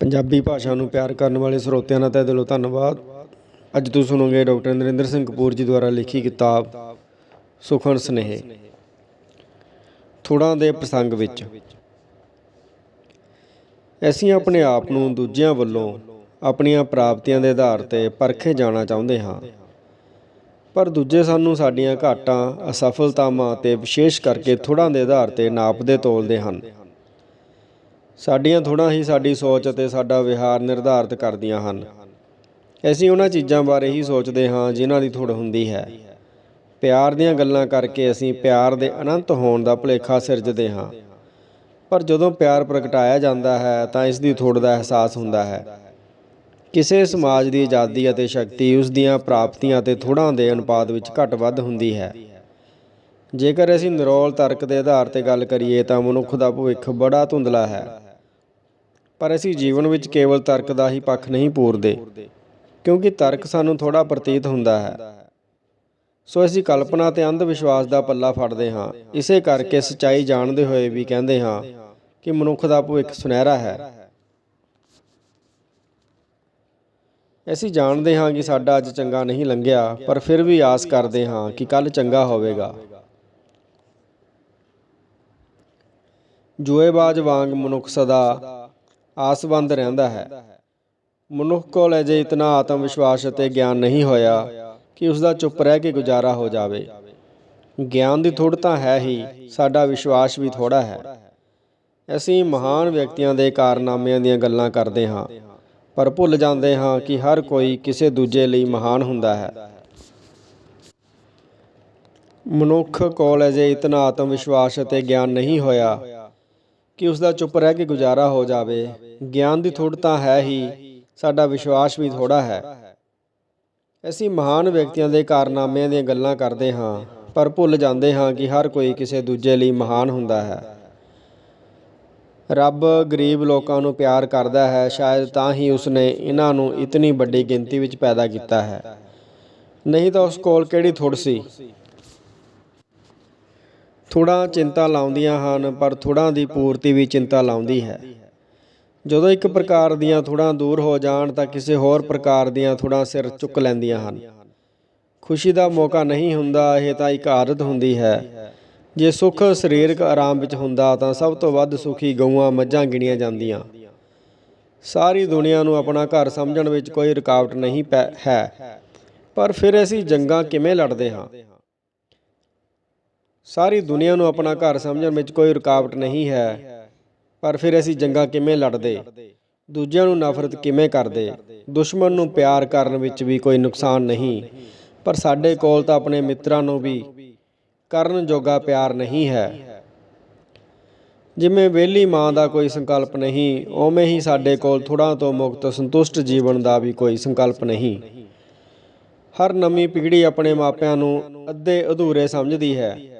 ਪੰਜਾਬੀ ਭਾਸ਼ਾ ਨੂੰ ਪਿਆਰ ਕਰਨ ਵਾਲੇ ਸਰੋਤਿਆਂ ਦਾ ਤਹਿ ਦਿਲੋਂ ਧੰਨਵਾਦ। ਅੱਜ ਤੁਸੀਂ ਸੁਣੋਗੇ ਡਾਕਟਰ ਨਰਿੰਦਰ ਸਿੰਘ ਕਪੂਰ ਜੀ ਦੁਆਰਾ ਲਿਖੀ ਕਿਤਾਬ ਸੁਖਨ ਸਨੇਹ। ਥੋੜਾਂ ਦੇ ਪ੍ਰਸੰਗ ਵਿੱਚ। ਅਸੀਂ ਆਪਣੇ ਆਪ ਨੂੰ ਦੂਜਿਆਂ ਵੱਲੋਂ ਆਪਣੀਆਂ ਪ੍ਰਾਪਤੀਆਂ ਦੇ ਆਧਾਰ ਤੇ ਪਰਖੇ ਜਾਣਾ ਚਾਹੁੰਦੇ ਹਾਂ। ਪਰ ਦੂਜੇ ਸਾਨੂੰ ਸਾਡੀਆਂ ਘਾਟਾਂ, ਅਸਫਲਤਾਵਾਂ ਤੇ ਵਿਸ਼ੇਸ਼ ਕਰਕੇ ਥੋੜਾਂ ਦੇ ਆਧਾਰ ਤੇ ਨਾਪਦੇ ਤੋਲਦੇ ਹਨ। ਸਾਡੀਆਂ ਥੋੜ੍ਹਾ ਹੀ ਸਾਡੀ ਸੋਚ ਅਤੇ ਸਾਡਾ ਵਿਹਾਰ ਨਿਰਧਾਰਤ ਕਰਦੀਆਂ ਹਨ। ਅਸੀਂ ਉਹਨਾਂ ਚੀਜ਼ਾਂ ਬਾਰੇ ਹੀ ਸੋਚਦੇ ਹਾਂ ਜਿਨ੍ਹਾਂ ਦੀ ਥੋੜ ਹੁੰਦੀ ਹੈ। ਪਿਆਰ ਦੀਆਂ ਗੱਲਾਂ ਕਰਕੇ ਅਸੀਂ ਪਿਆਰ ਦੇ ਅਨੰਤ ਹੋਣ ਦਾ ਭੁਲੇਖਾ ਸਿਰਜਦੇ ਹਾਂ। ਪਰ ਜਦੋਂ ਪਿਆਰ ਪ੍ਰਗਟਾਇਆ ਜਾਂਦਾ ਹੈ ਤਾਂ ਇਸ ਦੀ ਥੋੜ ਦਾ ਅਹਿਸਾਸ ਹੁੰਦਾ ਹੈ। ਕਿਸੇ ਸਮਾਜ ਦੀ ਆਜ਼ਾਦੀ ਅਤੇ ਸ਼ਕਤੀ ਉਸ ਦੀਆਂ ਪ੍ਰਾਪਤੀਆਂ ਅਤੇ ਥੋੜਾਂ ਦੇ ਅਨੁਪਾਤ ਵਿੱਚ ਘੱਟ ਵੱਧ ਹੁੰਦੀ ਹੈ। ਜੇਕਰ ਅਸੀਂ ਨਿਰੋਲ ਤਰਕ ਦੇ ਆਧਾਰ ਤੇ ਗੱਲ ਕਰੀਏ ਤਾਂ ਮਨੁੱਖ ਦਾ ਭਵਿੱਖ ਬੜਾ ਧੁੰਦਲਾ ਹੈ। ਪਰ ਅਸੀਂ ਜੀਵਨ ਵਿੱਚ ਕੇਵਲ ਤਰਕ ਦਾ ਹੀ ਪੱਖ ਨਹੀਂ ਪੂਰਦੇ, ਕਿਉਂਕਿ ਤਰਕ ਸਾਨੂੰ ਥੋੜਾ ਪ੍ਰਤੀਤ ਹੁੰਦਾ ਹੈ। ਸੋ ਅਸੀਂ ਕਲਪਨਾ ਤੇ ਅੰਧ ਵਿਸ਼ਵਾਸ ਦਾ ਪੱਲਾ ਫੜਦੇ ਹਾਂ। ਇਸੇ ਕਰਕੇ ਸਚਾਈ ਜਾਣਦੇ ਹੋਏ ਵੀ ਕਹਿੰਦੇ ਹਾਂ ਕਿ ਮਨੁੱਖ ਦਾ ਭਵਿੱਖ ਸੁਨਹਿਰਾ ਹੈ। ਅਸੀਂ ਜਾਣਦੇ ਹਾਂ ਕਿ ਸਾਡਾ ਅੱਜ ਚੰਗਾ ਨਹੀਂ ਲੰਘਿਆ, ਪਰ ਫਿਰ ਵੀ ਆਸ ਕਰਦੇ ਹਾਂ ਕਿ ਕੱਲ ਚੰਗਾ ਹੋਵੇਗਾ। ਜੂਏਬਾਜ਼ ਵਾਂਗ ਮਨੁੱਖ ਸਦਾ ਆਸਵੰਦ ਰਹਿੰਦਾ ਹੈ। ਮਨੁੱਖ ਕੋਲ ਅਜੇ ਇਤਨਾ ਆਤਮ ਵਿਸ਼ਵਾਸ ਅਤੇ ਗਿਆਨ ਨਹੀਂ ਹੋਇਆ ਕਿ ਉਸ ਦਾ ਚੁੱਪ ਰਹਿ ਕੇ ਗੁਜ਼ਾਰਾ ਹੋ ਜਾਵੇ। ਗਿਆਨ ਦੀ ਥੋੜ੍ਹ ਹੈ ਹੀ, ਸਾਡਾ ਵਿਸ਼ਵਾਸ ਵੀ ਥੋੜਾ ਹੈ। ਅਸੀਂ ਮਹਾਨ ਵਿਅਕਤੀਆਂ ਦੇ ਕਾਰਨਾਮਿਆਂ ਦੀਆਂ ਗੱਲਾਂ ਕਰਦੇ ਹਾਂ, ਪਰ ਭੁੱਲ ਜਾਂਦੇ ਹਾਂ ਕਿ ਹਰ ਕੋਈ ਕਿਸੇ ਦੂਜੇ ਲਈ ਮਹਾਨ ਹੁੰਦਾ ਹੈ। ਮਨੁੱਖ ਕੋਲ ਅਜੇ ਇਤਨਾ ਆਤਮ ਵਿਸ਼ਵਾਸ ਅਤੇ ਗਿਆਨ ਨਹੀਂ ਹੋਇਆ ਕਿ ਉਸ ਦਾ ਚੁੱਪ ਰਹਿ ਕੇ ਗੁਜ਼ਾਰਾ ਹੋ ਜਾਵੇ। ਗਿਆਨ ਦੀ ਥੋੜ੍ਹ ਤਾਂ ਹੈ ਹੀ, ਸਾਡਾ ਵਿਸ਼ਵਾਸ ਵੀ ਥੋੜਾ ਹੈ। ਅਸੀਂ ਮਹਾਨ ਵਿਅਕਤੀਆਂ ਦੇ ਕਾਰਨਾਮਿਆਂ ਦੀਆਂ ਗੱਲਾਂ ਕਰਦੇ ਹਾਂ, ਪਰ ਭੁੱਲ ਜਾਂਦੇ ਹਾਂ ਕਿ ਹਰ ਕੋਈ ਕਿਸੇ ਦੂਜੇ ਲਈ ਮਹਾਨ ਹੁੰਦਾ ਹੈ। ਰੱਬ ਗਰੀਬ ਲੋਕਾਂ ਨੂੰ ਪਿਆਰ ਕਰਦਾ ਹੈ, ਸ਼ਾਇਦ ਤਾਂ ਹੀ ਉਸਨੇ ਇਹਨਾਂ ਨੂੰ ਇਤਨੀ ਵੱਡੀ ਗਿਣਤੀ ਵਿੱਚ ਪੈਦਾ ਕੀਤਾ ਹੈ। ਨਹੀਂ ਤਾਂ ਉਸ ਕੋਲ ਕਿਹੜੀ ਥੁੜ ਸੀ? ਥੋੜ੍ਹਾ ਚਿੰਤਾ ਲਾਉਂਦੀਆਂ ਹਨ, ਪਰ ਥੋੜ੍ਹਾਂ ਦੀ ਪੂਰਤੀ ਵੀ ਚਿੰਤਾ ਲਾਉਂਦੀ ਹੈ। ਜਦੋਂ ਇੱਕ ਪ੍ਰਕਾਰ ਦੀਆਂ ਥੋੜ੍ਹਾਂ ਦੂਰ ਹੋ ਜਾਣ, ਤਾਂ ਕਿਸੇ ਹੋਰ ਪ੍ਰਕਾਰ ਦੀਆਂ ਥੋੜ੍ਹਾਂ ਸਿਰ ਚੁੱਕ ਲੈਂਦੀਆਂ ਹਨ। ਖੁਸ਼ੀ ਦਾ ਮੌਕਾ ਨਹੀਂ ਹੁੰਦਾ, ਇਹ ਤਾਂ ਇੱਕ ਆਦਤ ਹੁੰਦੀ ਹੈ। ਜੇ ਸੁੱਖ ਸਰੀਰਕ ਆਰਾਮ ਵਿੱਚ ਹੁੰਦਾ, ਤਾਂ ਸਭ ਤੋਂ ਵੱਧ ਸੁਖੀ ਗਊਆਂ ਮੱਝਾਂ ਗਿਣੀਆਂ ਜਾਂਦੀਆਂ। ਸਾਰੀ ਦੁਨੀਆ ਨੂੰ ਆਪਣਾ ਘਰ ਸਮਝਣ ਵਿੱਚ ਕੋਈ ਰੁਕਾਵਟ ਨਹੀਂ ਪੈ- ਹੈ। ਪਰ ਫਿਰ ਅਸੀਂ ਜੰਗਾਂ ਕਿਵੇਂ ਲੜਦੇ ਹਾਂ? ਸਾਰੀ ਦੁਨੀਆ ਨੂੰ ਆਪਣਾ ਘਰ ਸਮਝਣ ਵਿੱਚ ਕੋਈ ਰੁਕਾਵਟ ਨਹੀਂ ਹੈ। ਪਰ ਫਿਰ ਅਸੀਂ ਜੰਗਾਂ ਕਿਵੇਂ ਲੜਦੇ? ਦੂਜਿਆਂ ਨੂੰ ਨਫ਼ਰਤ ਕਿਵੇਂ ਕਰਦੇ? ਦੁਸ਼ਮਣ ਨੂੰ ਪਿਆਰ ਕਰਨ ਵਿੱਚ ਵੀ ਕੋਈ ਨੁਕਸਾਨ ਨਹੀਂ। ਪਰ ਸਾਡੇ ਕੋਲ ਤਾਂ ਆਪਣੇ ਮਿੱਤਰਾਂ ਨੂੰ ਵੀ ਕਰਨ ਜੋਗਾ ਪਿਆਰ ਨਹੀਂ ਹੈ। ਜਿਵੇਂ ਵਿਹਲੀ ਮਾਂ ਦਾ ਕੋਈ ਸੰਕਲਪ ਨਹੀਂ, ਉਵੇਂ ਹੀ ਸਾਡੇ ਕੋਲ ਥੋੜ੍ਹਾ ਤੋਂ ਮੁਕਤ ਸੰਤੁਸ਼ਟ ਜੀਵਨ ਦਾ ਵੀ ਕੋਈ ਸੰਕਲਪ ਨਹੀਂ। ਹਰ ਨਵੀਂ ਪੀੜ੍ਹੀ ਆਪਣੇ ਮਾਪਿਆਂ ਨੂੰ ਅੱਧੇ ਅਧੂਰੇ ਸਮਝਦੀ ਹੈ।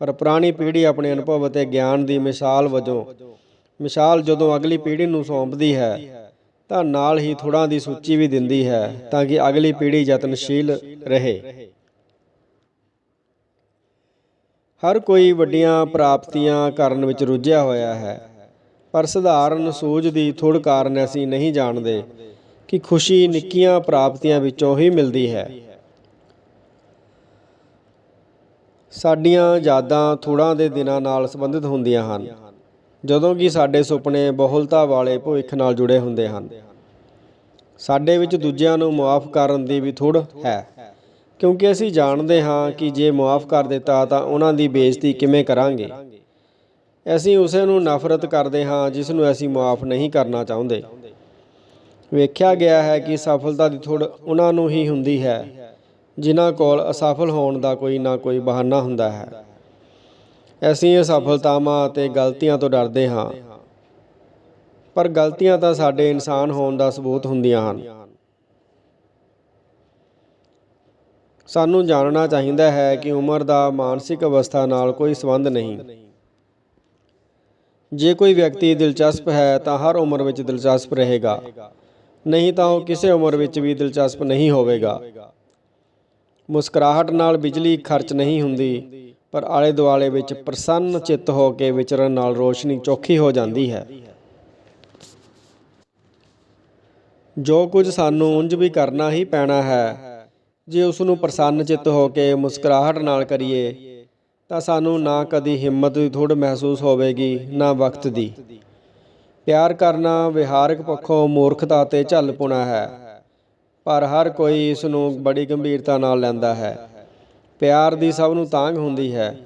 ਪਰ ਪੁਰਾਣੀ ਪੀੜ੍ਹੀ ਆਪਣੇ ਅਨੁਭਵ ਅਤੇ ਗਿਆਨ ਦੀ ਮਿਸਾਲ ਵਜੋਂ, ਮਿਸਾਲ ਜਦੋਂ ਅਗਲੀ ਪੀੜ੍ਹੀ ਨੂੰ ਸੌਂਪਦੀ ਹੈ, ਤਾਂ ਨਾਲ ਹੀ ਥੋੜ੍ਹਾ ਦੀ ਸੂਚੀ ਵੀ ਦਿੰਦੀ ਹੈ, ਤਾਂ ਕਿ ਅਗਲੀ ਪੀੜ੍ਹੀ ਯਤਨਸ਼ੀਲ ਰਹੇ। ਹਰ ਕੋਈ ਵੱਡੀਆਂ ਪ੍ਰਾਪਤੀਆਂ ਕਰਨ ਵਿੱਚ ਰੁੱਝਿਆ ਹੋਇਆ ਹੈ, ਪਰ ਸਧਾਰਨ ਸੂਝ ਦੀ ਥੋੜ ਕਾਰਨ ਅਸੀਂ ਨਹੀਂ ਜਾਣਦੇ ਕਿ ਖੁਸ਼ੀ ਨਿੱਕੀਆਂ ਪ੍ਰਾਪਤੀਆਂ ਵਿੱਚੋਂ ਹੀ ਮਿਲਦੀ ਹੈ। ਸਾਡੀਆਂ ਯਾਦਾਂ ਥੋੜਾਂ ਦੇ ਦਿਨਾਂ ਨਾਲ ਸੰਬੰਧਿਤ ਹੁੰਦੀਆਂ ਹਨ, ਜਦੋਂ ਕਿ ਸਾਡੇ ਸੁਪਨੇ ਬਹੁਲਤਾ ਵਾਲੇ ਭਵਿੱਖ ਨਾਲ ਜੁੜੇ ਹੁੰਦੇ ਹਨ। ਸਾਡੇ ਵਿੱਚ ਦੂਜਿਆਂ ਨੂੰ ਮੁਆਫ ਕਰਨ ਦੀ ਵੀ ਥੋੜ ਹੈ, ਕਿਉਂਕਿ ਅਸੀਂ ਜਾਣਦੇ ਹਾਂ ਕਿ ਜੇ ਮੁਆਫ ਕਰ ਦਿੱਤਾ ਤਾਂ ਉਹਨਾਂ ਦੀ ਬੇਇੱਜ਼ਤੀ ਕਿਵੇਂ ਕਰਾਂਗੇ। ਅਸੀਂ ਉਸੇ ਨੂੰ ਨਫ਼ਰਤ ਕਰਦੇ ਹਾਂ ਜਿਸ ਨੂੰ ਅਸੀਂ ਮੁਆਫ ਨਹੀਂ ਕਰਨਾ ਚਾਹੁੰਦੇ। ਵੇਖਿਆ ਗਿਆ ਹੈ ਕਿ ਸਫਲਤਾ ਦੀ ਥੋੜ ਉਹਨਾਂ ਨੂੰ ਹੀ ਹੁੰਦੀ ਹੈ। ਜਿਨ੍ਹਾਂ ਕੋਲ ਅਸਫਲ ਹੋਣ ਦਾ ਕੋਈ ਨਾ ਕੋਈ ਬਹਾਨਾ ਹੁੰਦਾ ਹੈ। ਅਸੀਂ ਅਸਫਲਤਾਵਾਂ ਅਤੇ ਗਲਤੀਆਂ ਤੋਂ ਡਰਦੇ ਹਾਂ। ਪਰ ਗਲਤੀਆਂ ਤਾਂ ਸਾਡੇ ਇਨਸਾਨ ਹੋਣ ਦਾ ਸਬੂਤ ਹੁੰਦੀਆਂ ਹਨ। ਸਾਨੂੰ ਜਾਣਨਾ ਚਾਹੀਦਾ ਹੈ ਕਿ ਉਮਰ ਦਾ ਮਾਨਸਿਕ ਅਵਸਥਾ ਨਾਲ ਕੋਈ ਸੰਬੰਧ ਨਹੀਂ। ਜੇ ਕੋਈ ਵਿਅਕਤੀ ਦਿਲਚਸਪ ਹੈ ਤਾਂ ਹਰ ਉਮਰ ਵਿੱਚ ਦਿਲਚਸਪ ਰਹੇਗਾ। ਨਹੀਂ ਤਾਂ ਉਹ ਕਿਸੇ ਉਮਰ ਵਿੱਚ ਵੀ ਦਿਲਚਸਪ ਨਹੀਂ ਹੋਵੇਗਾ। ਮੁਸਕਰਾਹਟ ਨਾਲ ਬਿਜਲੀ ਖਰਚ ਨਹੀਂ ਹੁੰਦੀ, ਪਰ ਆਲੇ ਦੁਆਲੇ ਵਿੱਚ ਪ੍ਰਸੰਨ ਚਿੱਤ ਹੋ ਕੇ ਵਿਚਰਨ ਨਾਲ ਰੋਸ਼ਨੀ ਚੌਖੀ ਹੋ ਜਾਂਦੀ ਹੈ। ਜੋ ਕੁਝ ਸਾਨੂੰ ਉਂਝ ਵੀ ਕਰਨਾ ਹੀ ਪੈਣਾ ਹੈ, ਜੇ ਉਸ ਨੂੰ ਪ੍ਰਸੰਨ ਚਿੱਤ ਹੋ ਕੇ ਮੁਸਕਰਾਹਟ ਨਾਲ ਕਰੀਏ, ਤਾਂ ਸਾਨੂੰ ਨਾ ਕਦੀ ਹਿੰਮਤ ਦੀ ਥੋੜ ਮਹਿਸੂਸ ਹੋਵੇਗੀ, ਨਾ ਵਕਤ ਦੀ। ਪਿਆਰ ਕਰਨਾ ਵਿਹਾਰਕ ਪੱਖੋਂ ਮੂਰਖਤਾ ਤੇ ਝੱਲਪੁਣਾ ਹੈ। ਪਰ ਹਰ ਕੋਈ ਇਸ ਨੂੰ ਬੜੀ ਗੰਭੀਰਤਾ ਨਾਲ ਲੈਂਦਾ ਹੈ। ਪਿਆਰ ਦੀ ਸਭ ਨੂੰ ਤਾਂਗ ਹੁੰਦੀ ਹੈ।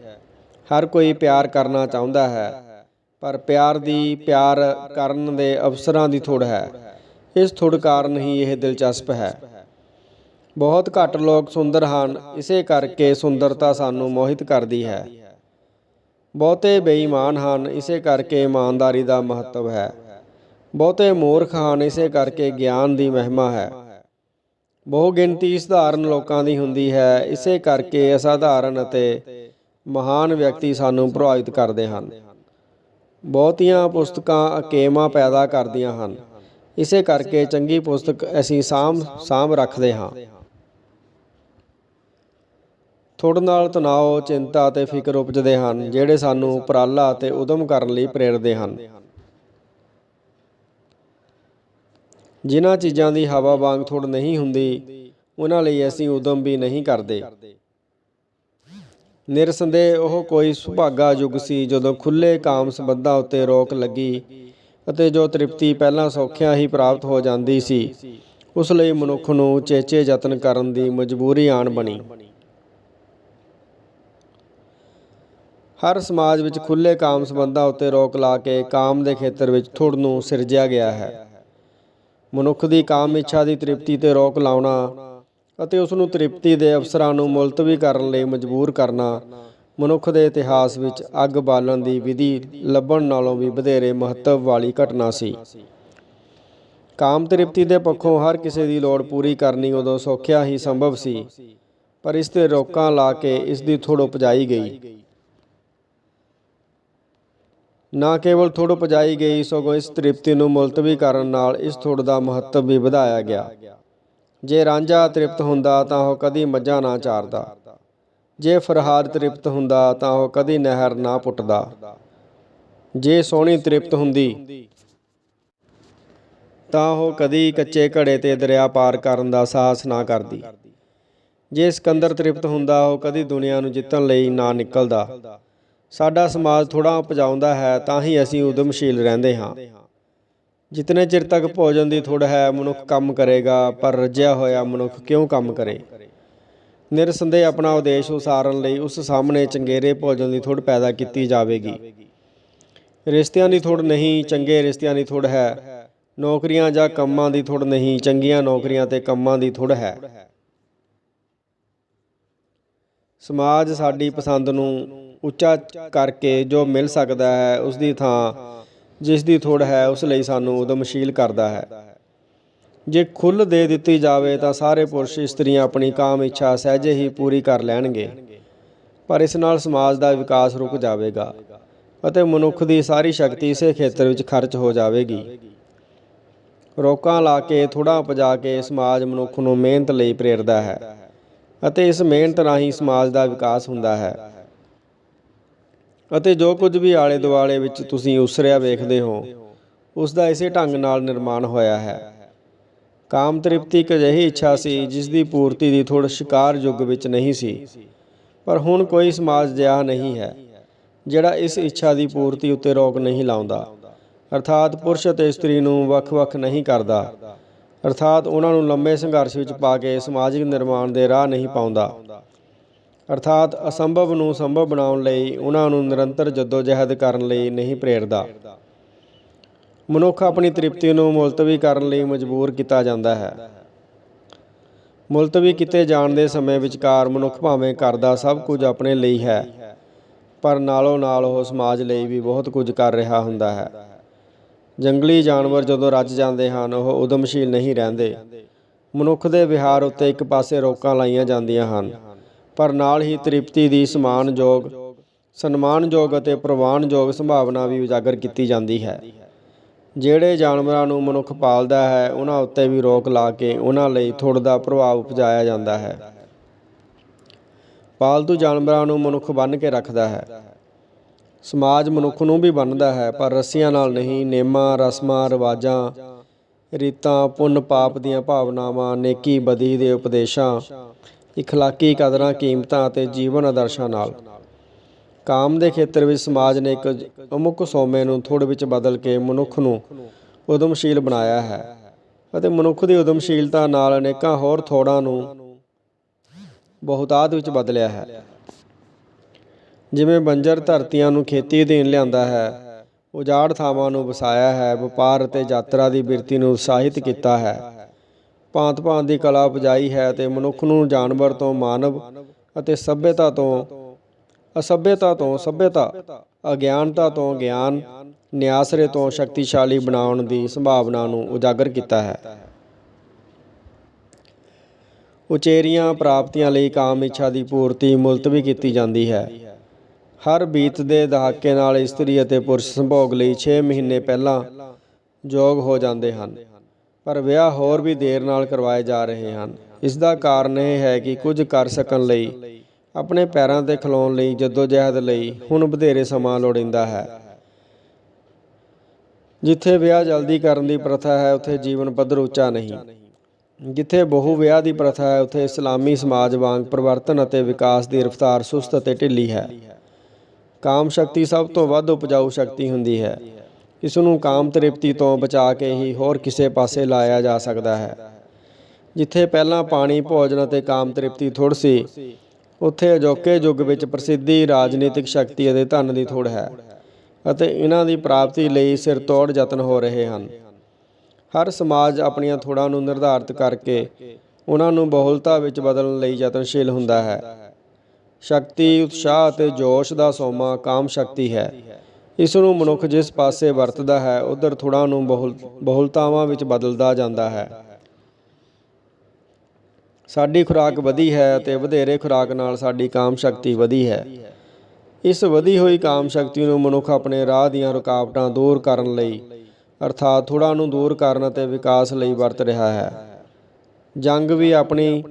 ਹਰ ਕੋਈ ਪਿਆਰ ਕਰਨਾ ਚਾਹੁੰਦਾ ਹੈ। ਪਰ ਪਿਆਰ ਦੀ ਪਿਆਰ ਕਰਨ ਦੇ ਅਵਸਰਾਂ ਦੀ ਥੋੜ ਹੈ। ਇਸ ਥੋੜ ਕਾਰਨ ਹੀ ਇਹ ਦਿਲਚਸਪ ਹੈ। ਬਹੁਤ ਘੱਟ ਲੋਕ ਸੁੰਦਰ ਹਨ। ਇਸੇ ਕਰਕੇ ਸੁੰਦਰਤਾ ਸਾਨੂੰ ਮੋਹਿਤ ਕਰਦੀ ਹੈ। ਬਹੁਤੇ ਬੇਈਮਾਨ ਹਨ। ਇਸੇ ਕਰਕੇ ਇਮਾਨਦਾਰੀ ਦਾ ਮਹੱਤਵ ਹੈ। ਬਹੁਤੇ ਮੂਰਖ ਹਨ। ਇਸੇ ਕਰਕੇ ਗਿਆਨ ਦੀ ਮਹਿਮਾ ਹੈ। ਬਹੁ ਗਿਣਤੀ ਸਧਾਰਨ ਲੋਕਾਂ ਦੀ ਹੁੰਦੀ ਹੈ। ਇਸੇ ਕਰਕੇ ਅਸਾਧਾਰਨ ਅਤੇ ਮਹਾਨ ਵਿਅਕਤੀ ਸਾਨੂੰ ਪ੍ਰਭਾਵਿਤ ਕਰਦੇ ਹਨ। ਬਹੁਤੀਆਂ ਪੁਸਤਕਾਂ ਅਕੇਮਾ ਪੈਦਾ ਕਰਦੀਆਂ ਹਨ। ਇਸੇ ਕਰਕੇ ਚੰਗੀ ਪੁਸਤਕ ਅਸੀਂ ਸਾਂਭ ਸਾਂਭ ਰੱਖਦੇ ਹਾਂ। ਥੋੜ ਨਾਲ ਤਣਾਅ ਚਿੰਤਾ ਅਤੇ ਫਿਕਰ ਉਪਜਦੇ ਹਨ, ਜਿਹੜੇ ਸਾਨੂੰ ਉਪਰਾਲਾ ਅਤੇ ਉਦਮ ਕਰਨ ਲਈ ਪ੍ਰੇਰਦੇ ਹਨ। ਜਿਨ੍ਹਾਂ ਚੀਜ਼ਾਂ ਦੀ ਹਵਾ ਵਾਂਗ ਥੋੜ ਨਹੀਂ ਹੁੰਦੀ, ਉਹਨਾਂ ਲਈ ਅਸੀਂ ਉਦਮ ਵੀ ਨਹੀਂ ਕਰਦੇ। ਨਿਰਸੰਦੇਹ ਉਹ ਕੋਈ ਸੁਭਾਗਾ ਯੁੱਗ ਸੀ ਜਦੋਂ ਖੁੱਲੇ ਕਾਮ ਸੰਬੰਧਾਂ ਉੱਤੇ ਰੋਕ ਲੱਗੀ ਅਤੇ ਜੋ ਤ੍ਰਿਪਤੀ ਪਹਿਲਾਂ ਸੌਖਿਆਂ ਹੀ ਪ੍ਰਾਪਤ ਹੋ ਜਾਂਦੀ ਸੀ, ਉਸ ਲਈ ਮਨੁੱਖ ਨੂੰ ਚੇਚੇ ਯਤਨ ਕਰਨ ਦੀ ਮਜਬੂਰੀ ਆਣ ਬਣੀ। ਹਰ ਸਮਾਜ ਵਿੱਚ ਖੁੱਲੇ ਕਾਮ ਸੰਬੰਧਾਂ ਉੱਤੇ ਰੋਕ ਲਾ ਕੇ ਕਾਮ ਦੇ ਖੇਤਰ ਵਿੱਚ ਥੁੜ ਨੂੰ ਸਿਰਜਿਆ ਗਿਆ ਹੈ। ਮਨੁੱਖ ਦੀ ਕਾਮ ਇੱਛਾ ਦੀ ਤ੍ਰਿਪਤੀ ਤੇ ਰੋਕ ਲਾਉਣਾ ਅਤੇ ਉਸ ਨੂੰ ਤ੍ਰਿਪਤੀ ਦੇ ਅਵਸਰਾਂ ਨੂੰ ਮੁਲਤਵੀ ਕਰਨ ਲਈ ਮਜਬੂਰ ਕਰਨਾ, ਮਨੁੱਖ ਦੇ ਇਤਿਹਾਸ ਵਿੱਚ ਅੱਗ ਬਾਲਣ ਦੀ ਵਿਧੀ ਲੱਭਣ ਨਾਲੋਂ ਵੀ ਵਧੇਰੇ ਮਹੱਤਵ ਵਾਲੀ ਘਟਨਾ ਸੀ। ਕਾਮ ਤ੍ਰਿਪਤੀ ਦੇ ਪੱਖੋਂ ਹਰ ਕਿਸੇ ਦੀ ਲੋੜ ਪੂਰੀ ਕਰਨੀ ਉਦੋਂ ਸੌਖਿਆ ਹੀ ਸੰਭਵ ਸੀ, ਪਰ ਇਸ ਤੇ ਰੋਕਾਂ ਲਾ ਕੇ ਇਸ ਦੀ ਥੋੜ ਉਪਜਾਈ ਗਈ। ਨਾ ਕੇਵਲ ਥੋੜ ਪਜਾਈ ਗਈ, ਸਗੋਂ ਇਸ ਤ੍ਰਿਪਤੀ ਨੂੰ ਮੁਲਤਵੀ ਕਰਨ ਨਾਲ ਇਸ ਥੋੜ ਦਾ ਮਹੱਤਵ ਵੀ ਵਧਾਇਆ ਗਿਆ। ਜੇ ਰਾਂਝਾ ਤ੍ਰਿਪਤ ਹੁੰਦਾ ਤਾਂ ਉਹ ਕਦੀ ਮੱਝਾਂ ਨਾ ਚਾਰਦਾ। ਜੇ ਫਰਹਾਦ ਤ੍ਰਿਪਤ ਹੁੰਦਾ ਤਾਂ ਉਹ ਕਦੀ ਨਹਿਰ ਨਾ ਪੁੱਟਦਾ। ਜੇ ਸੋਹਣੀ ਤ੍ਰਿਪਤ ਹੁੰਦੀ ਤਾਂ ਉਹ ਕਦੀ ਕੱਚੇ ਘੜੇ ਤੇ ਦਰਿਆ ਪਾਰ ਕਰਨ ਦਾ ਸਾਹਸ ਨਾ ਕਰਦੀ। ਜੇ ਸਿਕੰਦਰ ਤ੍ਰਿਪਤ ਹੁੰਦਾ, ਉਹ ਕਦੀ ਦੁਨੀਆ ਨੂੰ ਜਿੱਤਣ ਲਈ ਨਾ ਨਿਕਲਦਾ। ਸਾਡਾ ਸਮਾਜ ਥੋੜਾ ਉਪਜਾਉਂਦਾ ਹੈ, ਤਾਂ ਹੀ ਅਸੀਂ ਉਦਮਸ਼ੀਲ ਰਹਿੰਦੇ ਹਾਂ। ਜਿਤਨੇ ਚਿਰ ਤੱਕ ਭੋਜਨ ਦੀ ਥੋੜ ਹੈ, ਮਨੁੱਖ ਕੰਮ ਕਰੇਗਾ, ਪਰ ਰੱਜਿਆ ਹੋਇਆ ਮਨੁੱਖ ਕਿਉਂ ਕੰਮ ਕਰੇ? ਨਿਰਸੰਦੇਹ ਆਪਣਾ ਉਦੇਸ਼ ਉਸਾਰਨ ਲਈ ਉਸ ਸਾਹਮਣੇ ਚੰਗੇਰੇ ਭੋਜਨ ਦੀ ਥੋੜ ਪੈਦਾ ਕੀਤੀ ਜਾਵੇਗੀ। ਰਿਸ਼ਤਿਆਂ ਦੀ ਥੋੜ ਨਹੀਂ, ਚੰਗੇ ਰਿਸ਼ਤਿਆਂ ਦੀ ਥੋੜ ਹੈ। ਨੌਕਰੀਆਂ ਜਾਂ ਕੰਮਾਂ ਦੀ ਥੋੜ ਨਹੀਂ, ਚੰਗੀਆਂ ਨੌਕਰੀਆਂ ਤੇ ਕੰਮਾਂ ਦੀ ਥੋੜ ਹੈ। ਸਮਾਜ ਸਾਡੀ ਪਸੰਦ ਨੂੰ ਉੱਚਾ ਕਰਕੇ ਜੋ ਮਿਲ ਸਕਦਾ ਹੈ ਉਸ ਦੀ ਥਾਂ ਜਿਸ ਦੀ ਥੋੜ ਹੈ, ਉਸ ਲਈ ਸਾਨੂੰ ਉਦਮਸ਼ੀਲ ਕਰਦਾ ਹੈ। ਜੇ ਖੁੱਲ ਦੇ ਦਿੱਤੀ ਜਾਵੇ ਤਾਂ ਸਾਰੇ ਪੁਰਸ਼ ਇਸਤਰੀਆਂ ਆਪਣੀ ਕਾਮ ਇੱਛਾ ਸਹਿਜੇ ਹੀ ਪੂਰੀ ਕਰ ਲੈਣਗੇ। ਪਰ ਇਸ ਨਾਲ ਸਮਾਜ ਦਾ ਵਿਕਾਸ ਰੁਕ ਜਾਵੇਗਾ ਅਤੇ ਮਨੁੱਖ ਦੀ ਸਾਰੀ ਸ਼ਕਤੀ ਇਸੇ ਖੇਤਰ ਵਿੱਚ ਖਰਚ ਹੋ ਜਾਵੇਗੀ। ਰੋਕਾਂ ਲਾ ਕੇ ਥੋੜਾ ਉਪਜਾ ਕੇ ਸਮਾਜ ਮਨੁੱਖ ਨੂੰ ਮਿਹਨਤ ਲਈ ਪ੍ਰੇਰਦਾ ਹੈ। ਅਤੇ ਇਸ ਮਿਹਨਤ ਰਾਹੀਂ ਸਮਾਜ ਦਾ ਵਿਕਾਸ ਹੁੰਦਾ ਹੈ। ਅਤੇ ਜੋ ਕੁਝ ਵੀ ਆਲੇ ਦੁਆਲੇ ਵਿੱਚ ਤੁਸੀਂ ਉਸਰਿਆ ਵੇਖਦੇ ਹੋ, ਉਸ ਦਾ ਇਸੇ ਢੰਗ ਨਾਲ ਨਿਰਮਾਣ ਹੋਇਆ ਹੈ। ਕਾਮ ਤ੍ਰਿਪਤੀ ਇੱਕ ਅਜਿਹੀ ਇੱਛਾ ਸੀ ਜਿਸ ਦੀ ਪੂਰਤੀ ਦੀ ਥੋੜ ਸ਼ਿਕਾਰ ਯੁੱਗ ਵਿੱਚ ਨਹੀਂ ਸੀ। ਪਰ ਹੁਣ ਕੋਈ ਸਮਾਜ ਜਿਹਾ ਨਹੀਂ ਹੈ, ਜਿਹੜਾ ਇਸ ਇੱਛਾ ਦੀ ਪੂਰਤੀ ਉੱਤੇ ਰੋਕ ਨਹੀਂ ਲਾਉਂਦਾ। ਅਰਥਾਤ ਪੁਰਸ਼ ਅਤੇ ਇਸਤਰੀ ਨੂੰ ਵੱਖ-ਵੱਖ ਨਹੀਂ ਕਰਦਾ। ਅਰਥਾਤ ਉਹਨਾਂ ਨੂੰ ਲੰਮੇ ਸੰਘਰਸ਼ ਵਿੱਚ ਪਾ ਕੇ ਸਮਾਜਿਕ ਨਿਰਮਾਣ ਦੇ ਰਾਹ ਨਹੀਂ ਪਾਉਂਦਾ। ਅਰਥਾਤ ਅਸੰਭਵ ਨੂੰ ਸੰਭਵ ਬਣਾਉਣ ਲਈ ਉਹਨਾਂ ਨੂੰ ਨਿਰੰਤਰ ਜਦੋਜਹਿਦ ਕਰਨ ਲਈ ਨਹੀਂ ਪ੍ਰੇਰਦਾ। ਮਨੁੱਖ ਆਪਣੀ ਤ੍ਰਿਪਤੀ ਨੂੰ ਮੁਲਤਵੀ ਕਰਨ ਲਈ ਮਜਬੂਰ ਕੀਤਾ ਜਾਂਦਾ ਹੈ। ਮੁਲਤਵੀ ਕੀਤੇ ਜਾਣ ਦੇ ਸਮੇਂ ਵਿਚਕਾਰ ਮਨੁੱਖ ਭਾਵੇਂ ਕਰਦਾ ਸਭ ਕੁਝ ਆਪਣੇ ਲਈ ਹੈ, ਪਰ ਨਾਲੋਂ ਨਾਲ ਉਹ ਸਮਾਜ ਲਈ ਵੀ ਬਹੁਤ ਕੁਝ ਕਰ ਰਿਹਾ ਹੁੰਦਾ ਹੈ। ਜੰਗਲੀ ਜਾਨਵਰ ਜਦੋਂ ਰੱਜ ਜਾਂਦੇ ਹਨ, ਉਹ ਉਦਮਸ਼ੀਲ ਨਹੀਂ ਰਹਿੰਦੇ। ਮਨੁੱਖ ਦੇ ਵਿਹਾਰ ਉੱਤੇ ਇੱਕ ਪਾਸੇ ਰੋਕਾਂ ਲਾਈਆਂ ਜਾਂਦੀਆਂ ਹਨ, ਪਰ ਨਾਲ ਹੀ ਤ੍ਰਿਪਤੀ ਦੀ ਸਮਾਨਯੋਗ, ਸਨਮਾਨਯੋਗ ਅਤੇ ਪ੍ਰਵਾਨਯੋਗ ਸੰਭਾਵਨਾ ਵੀ ਉਜਾਗਰ ਕੀਤੀ ਜਾਂਦੀ ਹੈ। ਜਿਹੜੇ ਜਾਨਵਰਾਂ ਨੂੰ ਮਨੁੱਖ ਪਾਲਦਾ ਹੈ, ਉਹਨਾਂ ਉੱਤੇ ਵੀ ਰੋਕ ਲਾ ਕੇ ਉਹਨਾਂ ਲਈ ਥੋੜ ਦਾ ਪ੍ਰਭਾਵ ਉਪਜਾਇਆ ਜਾਂਦਾ ਹੈ। ਪਾਲਤੂ ਜਾਨਵਰਾਂ ਨੂੰ ਮਨੁੱਖ ਬੰਨ੍ਹ ਕੇ ਰੱਖਦਾ ਹੈ। ਸਮਾਜ ਮਨੁੱਖ ਨੂੰ ਵੀ ਬੰਨਦਾ ਹੈ, ਪਰ ਰੱਸੀਆਂ ਨਾਲ ਨਹੀਂ, ਨੇਮਾਂ, ਰਸਮਾਂ, ਰਿਵਾਜਾਂ, ਰੀਤਾਂ, ਪੁੰਨ ਪਾਪ ਦੀਆਂ ਭਾਵਨਾਵਾਂ, ਨੇਕੀ ਬਦੀ ਦੇ ਉਪਦੇਸ਼ਾਂ, ਇਖਲਾਕੀ ਕਦਰਾਂ, ਕੀਮਤਾਂ ਅਤੇ ਜੀਵਨ ਆਦਰਸ਼ਾਂ ਨਾਲ। ਕਾਮ ਦੇ ਖੇਤਰ ਵਿੱਚ ਸਮਾਜ ਨੇ ਇੱਕ ਅਮੁੱਕ ਸੋਮੇ ਨੂੰ ਥੋੜ ਵਿੱਚ ਬਦਲ ਕੇ ਮਨੁੱਖ ਨੂੰ ਉਦਮਸ਼ੀਲ ਬਣਾਇਆ ਹੈ ਅਤੇ ਮਨੁੱਖ ਦੀ ਉਦਮਸ਼ੀਲਤਾ ਨਾਲ ਅਨੇਕਾਂ ਹੋਰ ਥੋੜਾਂ ਨੂੰ ਬਹੁਤਾਤ ਵਿੱਚ ਬਦਲਿਆ ਹੈ। ਜਿਵੇਂ ਬੰਜਰ ਧਰਤੀਆਂ ਨੂੰ ਖੇਤੀ ਅਧੀਨ ਲਿਆਂਦਾ ਹੈ, ਉਜਾੜ ਥਾਵਾਂ ਨੂੰ ਵਸਾਇਆ ਹੈ, ਵਪਾਰ ਅਤੇ ਯਾਤਰਾ ਦੀ ਬਿਰਤੀ ਨੂੰ ਉਤਸ਼ਾਹਿਤ ਕੀਤਾ ਹੈ। ਭਾਂਤ ਭਾਂਤ ਦੀ ਕਲਾ ਉਪਜਾਈ ਹੈ ਤੇ ਮਨੁੱਖ ਨੂੰ ਜਾਨਵਰ ਤੋਂ ਮਾਨਵ ਅਤੇ ਸਭਿਅਤਾ ਤੋਂ ਅਸਭਿਅਤਾ ਤੋਂ ਸਭਿਅਤਾ, ਅਗਿਆਨਤਾ ਤੋਂ ਗਿਆਨ, ਨਿਆਸਰੇ ਤੋਂ ਸ਼ਕਤੀਸ਼ਾਲੀ ਬਣਾਉਣ ਦੀ ਸੰਭਾਵਨਾ ਨੂੰ ਉਜਾਗਰ ਕੀਤਾ ਹੈ। ਉਚੇਰੀਆਂ ਪ੍ਰਾਪਤੀਆਂ ਲਈ ਕਾਮ ਇੱਛਾ ਦੀ ਪੂਰਤੀ ਮੁਲਤਵੀ ਕੀਤੀ ਜਾਂਦੀ ਹੈ। ਹਰ ਬੀਤ ਦੇ ਦਹਾਕੇ ਨਾਲ ਇਸਤਰੀ ਅਤੇ ਪੁਰਸ਼ ਸੰਭੋਗ ਲਈ 6 ਮਹੀਨੇ ਪਹਿਲਾਂ ਯੋਗ ਹੋ ਜਾਂਦੇ ਹਨ, ਪਰ ਵਿਆਹ ਹੋਰ ਵੀ ਦੇਰ ਨਾਲ ਕਰਵਾਏ ਜਾ ਰਹੇ ਹਨ। ਇਸ ਦਾ ਕਾਰਨ ਇਹ ਹੈ ਕਿ ਕੁਝ ਕਰ ਸਕਣ ਲਈ, ਆਪਣੇ ਪੈਰਾਂ ਤੇ ਖਲੋਣ ਲਈ ਜਦੋਜਹਿਦ ਲਈ ਹੁਣ ਵਧੇਰੇ ਸਮਾਂ ਲੋੜੀਂਦਾ ਹੈ। ਜਿੱਥੇ ਵਿਆਹ ਜਲਦੀ ਕਰਨ ਦੀ ਪ੍ਰਥਾ ਹੈ, ਉੱਥੇ ਜੀਵਨ ਪੱਧਰ ਉੱਚਾ ਨਹੀਂ। ਜਿੱਥੇ ਬਹੁ ਵਿਆਹ ਦੀ ਪ੍ਰਥਾ ਹੈ, ਉੱਥੇ ਇਸਲਾਮੀ ਸਮਾਜ ਵਾਂਗ ਪਰਿਵਰਤਨ ਅਤੇ ਵਿਕਾਸ ਦੀ ਰਫ਼ਤਾਰ ਸੁਸਤ ਅਤੇ ਢਿੱਲੀ ਹੈ। ਕਾਮ ਸ਼ਕਤੀ ਸਭ ਤੋਂ ਵੱਧ ਉਪਜਾਊ ਸ਼ਕਤੀ ਹੁੰਦੀ ਹੈ। ਇਸ ਨੂੰ ਕਾਮ ਤ੍ਰਿਪਤੀ ਤੋਂ ਬਚਾ ਕੇ ਹੀ ਹੋਰ ਕਿਸੇ ਪਾਸੇ ਲਾਇਆ ਜਾ ਸਕਦਾ ਹੈ। ਜਿੱਥੇ ਪਹਿਲਾਂ ਪਾਣੀ, ਭੋਜਨ ਅਤੇ ਕਾਮ ਤ੍ਰਿਪਤੀ ਥੋੜ ਸੀ, ਉੱਥੇ ਅਜੋਕੇ ਯੁੱਗ ਵਿੱਚ ਪ੍ਰਸਿੱਧੀ ਰਾਜਨੀਤਿਕ ਸ਼ਕਤੀ ਅਤੇ ਧਨ ਦੀ ਥੋੜ ਹੈ ਅਤੇ ਇਹਨਾਂ ਦੀ ਪ੍ਰਾਪਤੀ ਲਈ ਸਿਰ ਤੋੜ ਯਤਨ ਹੋ ਰਹੇ ਹਨ। ਹਰ ਸਮਾਜ ਆਪਣੀਆਂ ਥੋੜਾਂ ਨੂੰ ਨਿਰਧਾਰਤ ਕਰਕੇ ਉਹਨਾਂ ਨੂੰ ਬਹੁਲਤਾ ਵਿੱਚ ਬਦਲਣ ਲਈ ਯਤਨਸ਼ੀਲ ਹੁੰਦਾ ਹੈ। ਸ਼ਕਤੀ, ਉਤਸ਼ਾਹ ਅਤੇ ਜੋਸ਼ ਦਾ ਸੋਮਾ ਕਾਮ ਸ਼ਕਤੀ ਹੈ। ਇਸ ਨੂੰ ਮਨੁੱਖ ਜਿਸ ਪਾਸੇ ਵਰਤਦਾ ਹੈ, ਉਧਰ ਥੋੜਾਂ ਨੂੰ ਬਹੁਲ, ਬਹੁਲਤਾਵਾਂ ਵਿੱਚ ਬਦਲਦਾ ਜਾਂਦਾ ਹੈ। ਸਾਡੀ ਖੁਰਾਕ ਵਧੀ ਹੈ ਅਤੇ ਵਧੇਰੇ ਖੁਰਾਕ ਨਾਲ ਸਾਡੀ ਕਾਮ ਸ਼ਕਤੀ ਵਧੀ ਹੈ। ਇਸ ਵਧੀ ਹੋਈ ਕਾਮ ਸ਼ਕਤੀ ਨੂੰ ਮਨੁੱਖ ਆਪਣੇ ਰਾਹ ਦੀਆਂ ਰੁਕਾਵਟਾਂ ਦੂਰ ਕਰਨ ਲਈ, ਅਰਥਾਤ ਥੋੜਾਂ ਨੂੰ ਦੂਰ ਕਰਨ ਅਤੇ ਵਿਕਾਸ ਲਈ ਵਰਤ ਰਿਹਾ ਹੈ। ਜੰਗ ਵੀ ਆਪਣੀ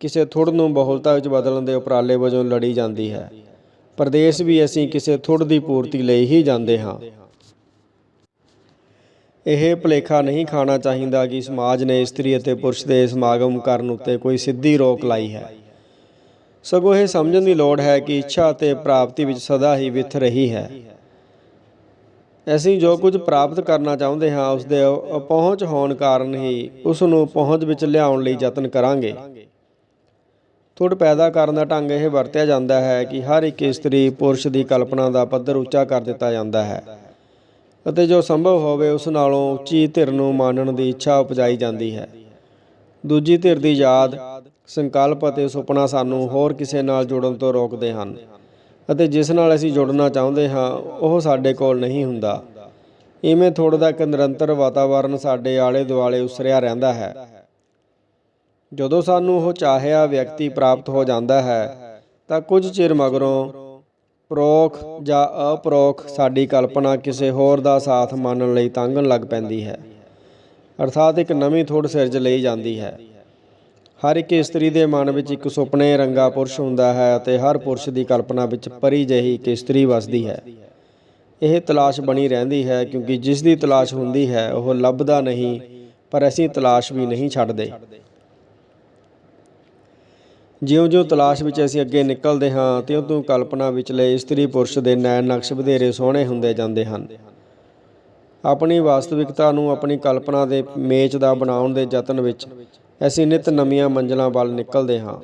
ਕਿਸੇ ਥੁੜ ਨੂੰ ਬਹੁਲਤਾ ਵਿੱਚ ਬਦਲਣ ਦੇ ਉਪਰਾਲੇ ਵਜੋਂ ਲੜੀ ਜਾਂਦੀ ਹੈ। ਪ੍ਰਦੇਸ਼ ਵੀ ਅਸੀਂ ਕਿਸੇ ਥੁੜ ਦੀ ਪੂਰਤੀ ਲਈ ਹੀ ਜਾਂਦੇ ਹਾਂ। ਇਹ ਭੁਲੇਖਾ ਨਹੀਂ ਖਾਣਾ ਚਾਹੀਦਾ ਕਿ ਸਮਾਜ ਨੇ ਇਸਤਰੀ ਅਤੇ ਪੁਰਸ਼ ਦੇ ਸਮਾਗਮ ਕਰਨ ਉੱਤੇ ਕੋਈ ਸਿੱਧੀ ਰੋਕ ਲਾਈ ਹੈ। ਸਗੋਂ ਇਹ ਸਮਝਣ ਦੀ ਲੋੜ ਹੈ ਕਿ ਇੱਛਾ ਅਤੇ ਪ੍ਰਾਪਤੀ ਵਿੱਚ ਸਦਾ ਹੀ ਵਿਥ ਰਹੀ ਹੈ। ਅਸੀਂ ਜੋ ਕੁਝ ਪ੍ਰਾਪਤ ਕਰਨਾ ਚਾਹੁੰਦੇ ਹਾਂ ਉਸ ਦੇ ਅਪਹੁੰਚ ਹੋਣ ਕਾਰਨ ਹੀ ਉਸ ਨੂੰ ਪਹੁੰਚ ਵਿੱਚ ਲਿਆਉਣ ਲਈ ਯਤਨ ਕਰਾਂਗੇ। ਥੁੜ ਪੈਦਾ ਕਰਨ ਦਾ ਢੰਗ ਇਹ ਵਰਤਿਆ ਜਾਂਦਾ ਹੈ ਕਿ ਹਰ ਇੱਕ ਇਸਤਰੀ ਪੁਰਸ਼ ਦੀ ਕਲਪਨਾ ਦਾ ਪੱਧਰ ਉੱਚਾ ਕਰ ਦਿੱਤਾ ਜਾਂਦਾ ਹੈ ਅਤੇ ਜੋ ਸੰਭਵ ਹੋਵੇ ਉਸ ਨਾਲੋਂ ਉੱਚੀ ਧਿਰ ਨੂੰ ਮਾਨਣ ਦੀ ਇੱਛਾ ਉਪਜਾਈ ਜਾਂਦੀ ਹੈ। ਦੂਜੀ ਧਿਰ ਦੀ ਯਾਦ, ਸੰਕਲਪ ਅਤੇ ਸੁਪਨਾ ਸਾਨੂੰ ਹੋਰ ਕਿਸੇ ਨਾਲ ਜੁੜਨ ਤੋਂ ਰੋਕਦੇ ਹਨ ਅਤੇ ਜਿਸ ਨਾਲ ਅਸੀਂ ਜੁੜਨਾ ਚਾਹੁੰਦੇ ਹਾਂ, ਉਹ ਸਾਡੇ ਕੋਲ ਨਹੀਂ ਹੁੰਦਾ। ਇਵੇਂ ਥੋੜਾ ਦਾ ਇੱਕ ਨਿਰੰਤਰ ਵਾਤਾਵਰਣ ਸਾਡੇ ਆਲੇ ਦੁਆਲੇ ਉਸਰਿਆ ਰਹਿੰਦਾ ਹੈ। ਜਦੋਂ ਸਾਨੂੰ ਉਹ ਚਾਹਿਆ ਵਿਅਕਤੀ ਪ੍ਰਾਪਤ ਹੋ ਜਾਂਦਾ ਹੈ, ਤਾਂ ਕੁਝ ਚਿਰ ਮਗਰੋਂ ਪ੍ਰੋਖ ਜਾਂ ਅਪਰੋਖ ਸਾਡੀ ਕਲਪਨਾ ਕਿਸੇ ਹੋਰ ਦਾ ਸਾਥ ਮੰਨਣ ਲਈ ਤਾਂਗਣ ਲੱਗ ਪੈਂਦੀ ਹੈ। ਅਰਥਾਤ ਇੱਕ ਨਵੀਂ ਥੋੜ ਸਿਰਜ ਲਈ ਜਾਂਦੀ ਹੈ। ਹਰ ਇੱਕ ਇਸਤਰੀ ਦੇ ਮਨ ਵਿੱਚ ਇੱਕ ਸੁਪਨੇ ਰੰਗਾ ਪੁਰਸ਼ ਹੁੰਦਾ ਹੈ ਅਤੇ ਹਰ ਪੁਰਸ਼ ਦੀ ਕਲਪਨਾ ਵਿੱਚ ਪਰੀ ਜਿਹੀ ਇੱਕ ਇਸਤਰੀ ਵਸਦੀ ਹੈ। ਇਹ ਤਲਾਸ਼ ਬਣੀ ਰਹਿੰਦੀ ਹੈ ਕਿਉਂਕਿ ਜਿਸ ਦੀ ਤਲਾਸ਼ ਹੁੰਦੀ ਹੈ, ਉਹ ਲੱਭਦਾ ਨਹੀਂ, ਪਰ ਅਸੀਂ ਤਲਾਸ਼ ਵੀ ਨਹੀਂ ਛੱਡਦੇ। ਜਿਉਂ-ਜਿਉਂ ਤਲਾਸ਼ ਵਿੱਚ ਅਸੀਂ ਅੱਗੇ ਨਿਕਲਦੇ ਹਾਂ, ਤਿਉਂ-ਤਿਉਂ ਕਲਪਨਾ ਵਿਚਲੇ ਇਸਤਰੀ ਪੁਰਸ਼ ਦੇ ਨੈਣ ਨਕਸ਼ ਵਧੇਰੇ ਸੋਹਣੇ ਹੁੰਦੇ ਜਾਂਦੇ ਹਨ। ਆਪਣੀ ਵਾਸਤਵਿਕਤਾ ਨੂੰ ਆਪਣੀ ਕਲਪਨਾ ਦੇ ਮੇਚ ਦਾ ਬਣਾਉਣ ਦੇ ਯਤਨ ਵਿੱਚ ਅਸੀਂ ਨਿਤ ਨਵੀਆਂ ਮੰਜ਼ਲਾਂ ਵੱਲ ਨਿਕਲਦੇ ਹਾਂ।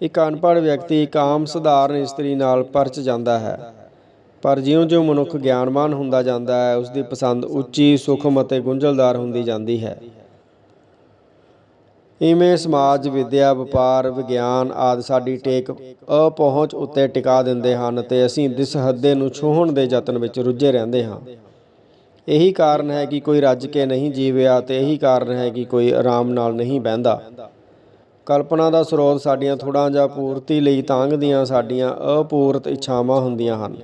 ਇੱਕ ਅਨਪੜ੍ਹ ਵਿਅਕਤੀ ਇੱਕ ਆਮ ਸਧਾਰਨ ਇਸਤਰੀ ਨਾਲ ਪਰਚ ਜਾਂਦਾ ਹੈ, ਪਰ ਜਿਉਂ-ਜਿਉਂ ਮਨੁੱਖ ਗਿਆਨਵਾਨ ਹੁੰਦਾ ਜਾਂਦਾ ਹੈ ਉਸ ਦੀ ਪਸੰਦ ਉੱਚੀ, ਸੁਖਮ ਅਤੇ ਗੁੰਝਲਦਾਰ ਹੁੰਦੀ ਜਾਂਦੀ ਹੈ। ਇਵੇਂ ਸਮਾਜ, ਵਿਦਿਆ, ਵਪਾਰ, ਵਿਗਿਆਨ ਆਦਿ ਸਾਡੀ ਟੇਕ ਅਪਹੁੰਚ ਉੱਤੇ ਟਿਕਾ ਦਿੰਦੇ ਹਨ ਤੇ ਅਸੀਂ ਦਿਸ ਹੱਦੇ ਨੂੰ ਛੂਹਣ ਦੇ ਯਤਨ ਵਿੱਚ ਰੁੱਝੇ ਰਹਿੰਦੇ ਹਾਂ। ਇਹੀ ਕਾਰਨ ਹੈ ਕਿ ਕੋਈ ਰੱਜ ਕੇ ਨਹੀਂ ਜੀਵਿਆ ਤੇ ਇਹੀ ਕਾਰਨ ਹੈ ਕਿ ਕੋਈ ਆਰਾਮ ਨਾਲ ਨਹੀਂ ਬਹਿੰਦਾ। ਕਲਪਨਾ ਦਾ ਸਰੋਤ ਸਾਡੀਆਂ ਥੋੜਾਂ ਜਾਂ ਪੂਰਤੀ ਲਈ ਤਾਂਘਦੀਆਂ ਸਾਡੀਆਂ ਅਪੂਰਤ ਇੱਛਾਵਾਂ ਹੁੰਦੀਆਂ ਹਨ।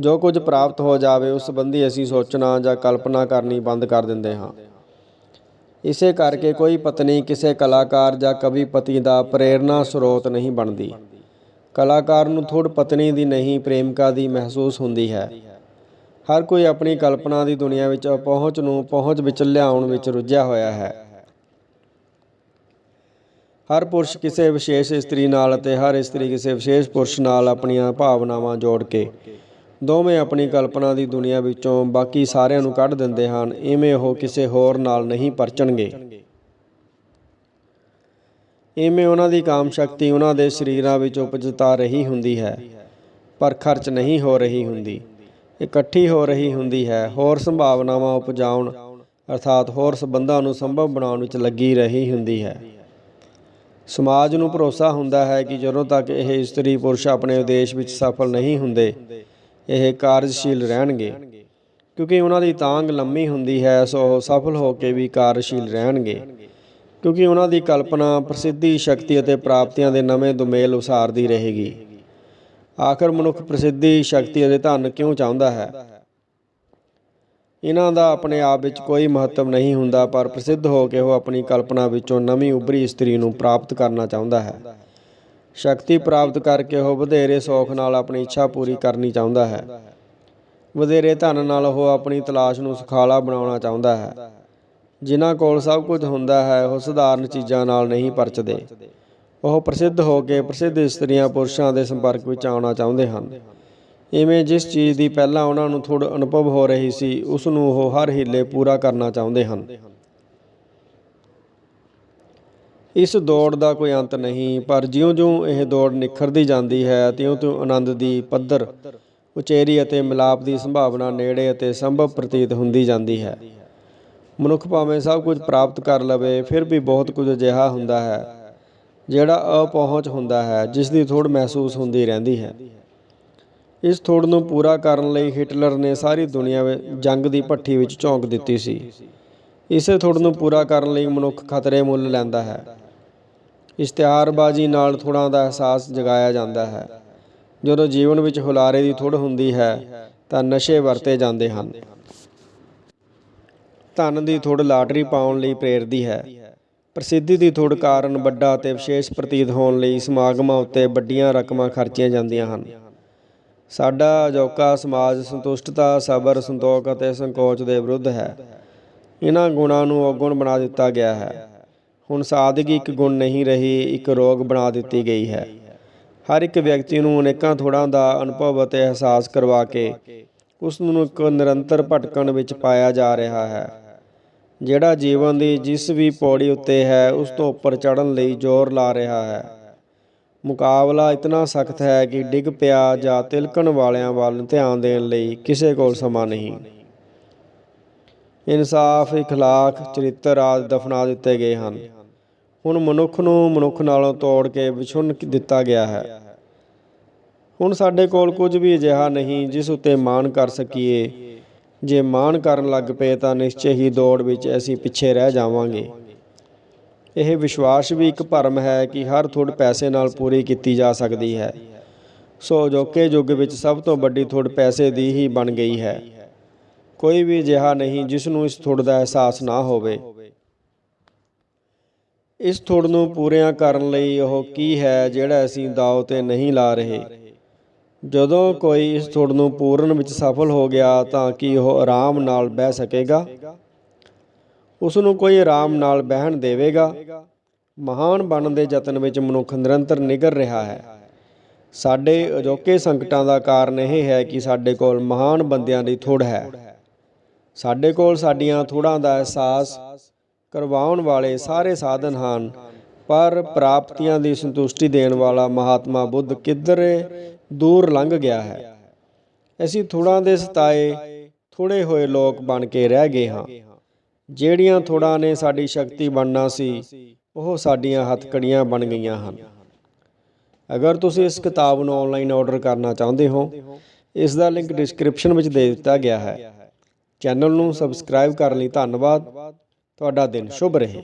ਜੋ ਕੁਝ ਪ੍ਰਾਪਤ ਹੋ ਜਾਵੇ ਉਸ ਸੰਬੰਧੀ ਅਸੀਂ ਸੋਚਣਾ ਜਾਂ ਕਲਪਨਾ ਕਰਨੀ ਬੰਦ ਕਰ ਦਿੰਦੇ ਹਾਂ। ਇਸੇ ਕਰਕੇ ਕੋਈ ਪਤਨੀ ਕਿਸੇ ਕਲਾਕਾਰ ਜਾਂ ਕਵੀ ਪਤੀ ਦਾ ਪ੍ਰੇਰਣਾ ਸਰੋਤ ਨਹੀਂ ਬਣਦੀ। ਕਲਾਕਾਰ ਨੂੰ ਥੋੜ ਪਤਨੀ ਦੀ ਨਹੀਂ, ਪ੍ਰੇਮਿਕਾ ਦੀ ਮਹਿਸੂਸ ਹੁੰਦੀ ਹੈ। ਹਰ ਕੋਈ ਆਪਣੀ ਕਲਪਨਾ ਦੀ ਦੁਨੀਆ ਵਿੱਚ ਪਹੁੰਚ ਨੂੰ ਪਹੁੰਚ ਵਿੱਚ ਲਿਆਉਣ ਵਿੱਚ ਰੁੱਝਿਆ ਹੋਇਆ ਹੈ। ਹਰ ਪੁਰਸ਼ ਕਿਸੇ ਵਿਸ਼ੇਸ਼ ਇਸਤਰੀ ਨਾਲ ਅਤੇ ਹਰ ਇਸਤਰੀ ਕਿਸੇ ਵਿਸ਼ੇਸ਼ ਪੁਰਸ਼ ਨਾਲ ਆਪਣੀਆਂ ਭਾਵਨਾਵਾਂ ਜੋੜ ਕੇ ਦੋਵੇਂ ਆਪਣੀ ਕਲਪਨਾ ਦੀ ਦੁਨੀਆ ਵਿੱਚੋਂ ਬਾਕੀ ਸਾਰਿਆਂ ਨੂੰ ਕੱਢ ਦਿੰਦੇ ਹਨ, ਇਵੇਂ ਉਹ ਕਿਸੇ ਹੋਰ ਨਾਲ ਨਹੀਂ ਪਰਚਣਗੇ। ਇਵੇਂ ਉਹਨਾਂ ਦੀ ਕਾਮ ਸ਼ਕਤੀ ਉਹਨਾਂ ਦੇ ਸਰੀਰਾਂ ਵਿੱਚ ਉਪਜਤਾ ਰਹੀ ਹੁੰਦੀ ਹੈ, ਪਰ ਖਰਚ ਨਹੀਂ ਹੋ ਰਹੀ ਹੁੰਦੀ। ਇਕੱਠੀ ਹੋ ਰਹੀ ਹੁੰਦੀ ਹੈ, ਹੋਰ ਸੰਭਾਵਨਾਵਾਂ ਉਪਜਾਉਣ, ਅਰਥਾਤ ਹੋਰ ਸਬੰਧਾਂ ਨੂੰ ਸੰਭਵ ਬਣਾਉਣ ਵਿੱਚ ਲੱਗੀ ਰਹੀ ਹੁੰਦੀ ਹੈ। ਸਮਾਜ ਨੂੰ ਭਰੋਸਾ ਹੁੰਦਾ ਹੈ ਕਿ ਜਦੋਂ ਤੱਕ ਇਹ ਇਸਤਰੀ ਪੁਰਸ਼ ਆਪਣੇ ਉਦੇਸ਼ ਵਿੱਚ ਸਫਲ ਨਹੀਂ ਹੁੰਦੇ ਇਹ ਕਾਰਜਸ਼ੀਲ ਰਹਿਣਗੇ। ਕਿਉਂਕਿ ਉਹਨਾਂ ਦੀ ਤਾਂਗ ਲੰਮੀ ਹੁੰਦੀ ਹੈ, ਸੋ ਉਹ ਸਫਲ ਹੋ ਕੇ ਵੀ ਕਾਰਜਸ਼ੀਲ ਰਹਿਣਗੇ। ਕਿਉਂਕਿ ਉਹਨਾਂ ਦੀ ਕਲਪਨਾ ਪ੍ਰਸਿੱਧੀ ਸ਼ਕਤੀ ਅਤੇ ਪ੍ਰਾਪਤੀਆਂ ਦੇ ਨਵੇਂ ਦੁਮੇਲ ਉਸਾਰਦੀ ਰਹੇਗੀ। ਆਖਰ ਮਨੁੱਖ ਪ੍ਰਸਿੱਧੀ ਸ਼ਕਤੀ ਅਤੇ ਧਨ ਕਿਉਂ ਚਾਹੁੰਦਾ ਹੈ? ਇਹਨਾਂ ਦਾ ਆਪਣੇ ਆਪ ਵਿੱਚ ਕੋਈ ਮਹੱਤਵ ਨਹੀਂ ਹੁੰਦਾ, ਪਰ ਪ੍ਰਸਿੱਧ ਹੋ ਕੇ ਉਹ ਆਪਣੀ ਕਲਪਨਾ ਵਿੱਚੋਂ ਨਵੀਂ ਉਭਰੀ ਇਸਤਰੀ ਨੂੰ ਪ੍ਰਾਪਤ ਕਰਨਾ ਚਾਹੁੰਦਾ ਹੈ। ਸ਼ਕਤੀ ਪ੍ਰਾਪਤ ਕਰਕੇ ਉਹ ਵਧੇਰੇ ਸੌਖ ਨਾਲ ਆਪਣੀ ਇੱਛਾ ਪੂਰੀ ਕਰਨੀ ਚਾਹੁੰਦਾ ਹੈ। ਵਧੇਰੇ ਧਨ ਨਾਲ ਉਹ ਆਪਣੀ ਤਲਾਸ਼ ਨੂੰ ਸੁਖਾਲਾ ਬਣਾਉਣਾ ਚਾਹੁੰਦਾ ਹੈ। ਜਿਨ੍ਹਾਂ ਕੋਲ ਸਭ ਕੁਝ ਹੁੰਦਾ ਹੈ, ਉਹ ਸਧਾਰਨ ਚੀਜ਼ਾਂ ਨਾਲ ਨਹੀਂ ਪਰਚਦੇ। ਉਹ ਪ੍ਰਸਿੱਧ ਹੋ ਕੇ ਪ੍ਰਸਿੱਧ ਇਸਤਰੀਆਂ ਪੁਰਸ਼ਾਂ ਦੇ ਸੰਪਰਕ ਵਿੱਚ ਆਉਣਾ ਚਾਹੁੰਦੇ ਹਨ। ਇਵੇਂ ਜਿਸ ਚੀਜ਼ ਦੀ ਪਹਿਲਾਂ ਉਹਨਾਂ ਨੂੰ ਥੋੜ੍ਹਾ ਅਨੁਭਵ ਹੋ ਰਹੀ ਸੀ, ਉਸ ਨੂੰ ਉਹ ਹਰ ਹੀਲੇ ਪੂਰਾ ਕਰਨਾ ਚਾਹੁੰਦੇ ਹਨ। ਇਸ ਦੌੜ ਦਾ ਕੋਈ ਅੰਤ ਨਹੀਂ, ਪਰ ਜਿਉਂ-ਜਿਉਂ ਇਹ ਦੌੜ ਨਿਖਰਦੀ ਜਾਂਦੀ ਹੈ, ਤਿਉਂ-ਤਿਉਂ ਆਨੰਦ ਦੀ ਪੱਧਰ, ਉਚੇਰੀ ਅਤੇ ਮਿਲਾਪ ਦੀ ਸੰਭਾਵਨਾ ਨੇੜੇ ਅਤੇ ਸੰਭਵ ਪ੍ਰਤੀਤ ਹੁੰਦੀ ਜਾਂਦੀ ਹੈ। ਮਨੁੱਖ ਭਾਵੇਂ ਸਭ ਕੁਝ ਪ੍ਰਾਪਤ ਕਰ ਲਵੇ, ਫਿਰ ਵੀ ਬਹੁਤ ਕੁਝ ਅਜਿਹਾ ਹੁੰਦਾ ਹੈ, ਜਿਹੜਾ ਅਪਹੁੰਚ ਹੁੰਦਾ ਹੈ, ਜਿਸ ਦੀ ਥੋੜ ਮਹਿਸੂਸ ਹੁੰਦੀ ਰਹਿੰਦੀ ਹੈ। ਇਸ ਥੋੜ ਨੂੰ ਪੂਰਾ ਕਰਨ ਲਈ ਹਿਟਲਰ ਨੇ ਸਾਰੀ ਦੁਨੀਆ ਵਿੱਚ ਜੰਗ ਦੀ ਭੱਠੀ ਵਿੱਚ ਝੋਂਕ ਦਿੱਤੀ ਸੀ। ਇਸੇ ਥੋੜ ਨੂੰ ਪੂਰਾ ਕਰਨ ਲਈ ਮਨੁੱਖ ਖਤਰੇ ਮੁੱਲ ਲੈਂਦਾ ਹੈ। ਇਸ਼ਤਿਹਾਰਬਾਜ਼ੀ ਨਾਲ ਥੋੜਾਂ ਦਾ ਅਹਿਸਾਸ ਜਗਾਇਆ ਜਾਂਦਾ ਹੈ। ਜਦੋਂ ਜੀਵਨ ਵਿੱਚ ਹੁਲਾਰੇ ਦੀ ਥੁੜ ਹੁੰਦੀ ਹੈ, ਤਾਂ ਨਸ਼ੇ ਵਰਤੇ ਜਾਂਦੇ ਹਨ। ਧਨ ਦੀ ਥੁੜ ਲਾਟਰੀ ਪਾਉਣ ਲਈ ਪ੍ਰੇਰਦੀ ਹੈ। ਪ੍ਰਸਿੱਧੀ ਦੀ ਥੁੜ ਕਾਰਨ ਵੱਡਾ ਅਤੇ ਵਿਸ਼ੇਸ਼ ਪ੍ਰਤੀਤ ਹੋਣ ਲਈ ਸਮਾਗਮਾਂ ਉੱਤੇ ਵੱਡੀਆਂ ਰਕਮਾਂ ਖਰਚੀਆਂ ਜਾਂਦੀਆਂ ਹਨ। ਸਾਡਾ ਅਜੋਕਾ ਸਮਾਜ ਸੰਤੁਸ਼ਟਤਾ, ਸਬਰ, ਸੰਤੋਖ ਅਤੇ ਸੰਕੋਚ ਦੇ ਵਿਰੁੱਧ ਹੈ। ਇਹਨਾਂ ਗੁਣਾਂ ਨੂੰ ਔਗੁਣ ਬਣਾ ਦਿੱਤਾ ਗਿਆ ਹੈ। ਹੁਣ ਸਾਦਗੀ ਇੱਕ ਗੁਣ ਨਹੀਂ ਰਹੀ, ਇੱਕ ਰੋਗ ਬਣਾ ਦਿੱਤੀ ਗਈ ਹੈ। ਹਰ ਇੱਕ ਵਿਅਕਤੀ ਨੂੰ ਅਨੇਕਾਂ ਥੋੜਾਂ ਦਾ ਅਨੁਭਵ ਅਤੇ ਅਹਿਸਾਸ ਕਰਵਾ ਕੇ ਉਸ ਨੂੰ ਇੱਕ ਨਿਰੰਤਰ ਭਟਕਣ ਵਿੱਚ ਪਾਇਆ ਜਾ ਰਿਹਾ ਹੈ। ਜਿਹੜਾ ਜੀਵਨ ਦੀ ਜਿਸ ਵੀ ਪੌੜੀ ਉੱਤੇ ਹੈ, ਉਸ ਤੋਂ ਉੱਪਰ ਚੜ੍ਹਨ ਲਈ ਜ਼ੋਰ ਲਾ ਰਿਹਾ ਹੈ। ਮੁਕਾਬਲਾ ਇਤਨਾ ਸਖਤ ਹੈ ਕਿ ਡਿੱਗ ਪਿਆ ਜਾਂ ਤਿਲਕਣ ਵਾਲਿਆਂ ਵੱਲ ਧਿਆਨ ਦੇਣ ਲਈ ਕਿਸੇ ਕੋਲ ਸਮਾਂ ਨਹੀਂ। ਇਨਸਾਫ, ਇਖਲਾਕ, ਚਰਿੱਤਰ ਆਦਿ ਦਫਨਾ ਦਿੱਤੇ ਗਏ ਹਨ। ਹੁਣ ਮਨੁੱਖ ਨੂੰ ਮਨੁੱਖ ਨਾਲੋਂ ਤੋੜ ਕੇ ਵਿਛੁੰਨ ਦਿੱਤਾ ਗਿਆ ਹੈ। ਹੁਣ ਸਾਡੇ ਕੋਲ ਕੁਝ ਵੀ ਅਜਿਹਾ ਨਹੀਂ ਜਿਸ ਉੱਤੇ ਮਾਣ ਕਰ ਸਕੀਏ। ਜੇ ਮਾਣ ਕਰਨ ਲੱਗ ਪਏ ਤਾਂ ਨਿਸ਼ਚੈ ਹੀ ਦੌੜ ਵਿੱਚ ਅਸੀਂ ਪਿੱਛੇ ਰਹਿ ਜਾਵਾਂਗੇ। ਇਹ ਵਿਸ਼ਵਾਸ ਵੀ ਇੱਕ ਭਰਮ ਹੈ ਕਿ ਹਰ ਥੋੜ ਪੈਸੇ ਨਾਲ ਪੂਰੀ ਕੀਤੀ ਜਾ ਸਕਦੀ ਹੈ। ਸੋ ਅਜੋਕੇ ਯੁੱਗ ਵਿੱਚ ਸਭ ਤੋਂ ਵੱਡੀ ਥੋੜ ਪੈਸੇ ਦੀ ਹੀ ਬਣ ਗਈ ਹੈ। ਕੋਈ ਵੀ ਅਜਿਹਾ ਨਹੀਂ ਜਿਸ ਨੂੰ ਇਸ ਥੋੜ ਦਾ ਅਹਿਸਾਸ ਨਾ ਹੋਵੇ। ਇਸ ਥੋੜ ਨੂੰ ਪੂਰਿਆਂ ਕਰਨ ਲਈ ਉਹ ਕੀ ਹੈ ਜਿਹੜਾ ਅਸੀਂ ਦਾਅ ਤੇ ਨਹੀਂ ਲਾ ਰਹੇ? ਜਦੋਂ ਕੋਈ ਇਸ ਥੋੜ ਨੂੰ ਪੂਰਨ ਵਿੱਚ ਸਫਲ ਹੋ ਗਿਆ ਤਾਂ ਕਿ ਉਹ ਆਰਾਮ ਨਾਲ ਬਹਿ ਸਕੇਗਾ? ਉਸ ਨੂੰ ਕੋਈ ਆਰਾਮ ਨਾਲ ਬਹਿਣ ਦੇਵੇਗਾ? ਮਹਾਨ ਬਣਨ ਦੇ ਯਤਨ ਵਿੱਚ ਮਨੁੱਖ ਨਿਰੰਤਰ ਨਿਗਰ ਰਿਹਾ ਹੈ। ਸਾਡੇ ਅਜੋਕੇ ਸੰਕਟਾਂ ਦਾ ਕਾਰਨ ਇਹ ਹੈ ਕਿ ਸਾਡੇ ਕੋਲ ਮਹਾਨ ਬੰਦਿਆਂ ਦੀ ਥੋੜ ਹੈ। ਸਾਡੇ ਕੋਲ ਸਾਡੀਆਂ ਥੋੜਾਂ ਦਾ ਅਹਿਸਾਸ ਕਰਵਾਉਣ ਵਾਲੇ ਸਾਰੇ ਸਾਧਨ ਹਨ, ਪਰ ਪ੍ਰਾਪਤੀਆਂ ਦੀ ਸੰਤੁਸ਼ਟੀ ਦੇਣ ਵਾਲਾ ਮਹਾਤਮਾ ਬੁੱਧ ਕਿੱਧਰੇ ਦੂਰ ਲੰਘ ਗਿਆ ਹੈ। ਅਸੀਂ ਥੋੜਾਂ ਦੇ ਸਤਾਏ ਥੋੜੇ ਹੋਏ ਲੋਕ ਬਣ ਕੇ ਰਹਿ ਗਏ ਹਾਂ। ਜਿਹੜੀਆਂ ਥੋੜਾਂ ਨੇ ਸਾਡੀ ਸ਼ਕਤੀ ਬਣਨਾ ਸੀ, ਉਹ ਸਾਡੀਆਂ ਹੱਥਕੜੀਆਂ ਬਣ ਗਈਆਂ ਹਨ। ਅਗਰ ਤੁਸੀਂ ਇਸ ਕਿਤਾਬ ਨੂੰ ਆਨਲਾਈਨ ਆਰਡਰ ਕਰਨਾ ਚਾਹੁੰਦੇ ਹੋ, ਇਸ ਦਾ ਲਿੰਕ ਡਿਸਕ੍ਰਿਪਸ਼ਨ ਵਿੱਚ ਦੇ ਦਿੱਤਾ ਗਿਆ ਹੈ। ਚੈਨਲ ਨੂੰ ਸਬਸਕ੍ਰਾਈਬ ਕਰਨ ਲਈ ਧੰਨਵਾਦ। ਤੁਹਾਡਾ ਦਿਨ ਸ਼ੁਭ ਰਹੇ।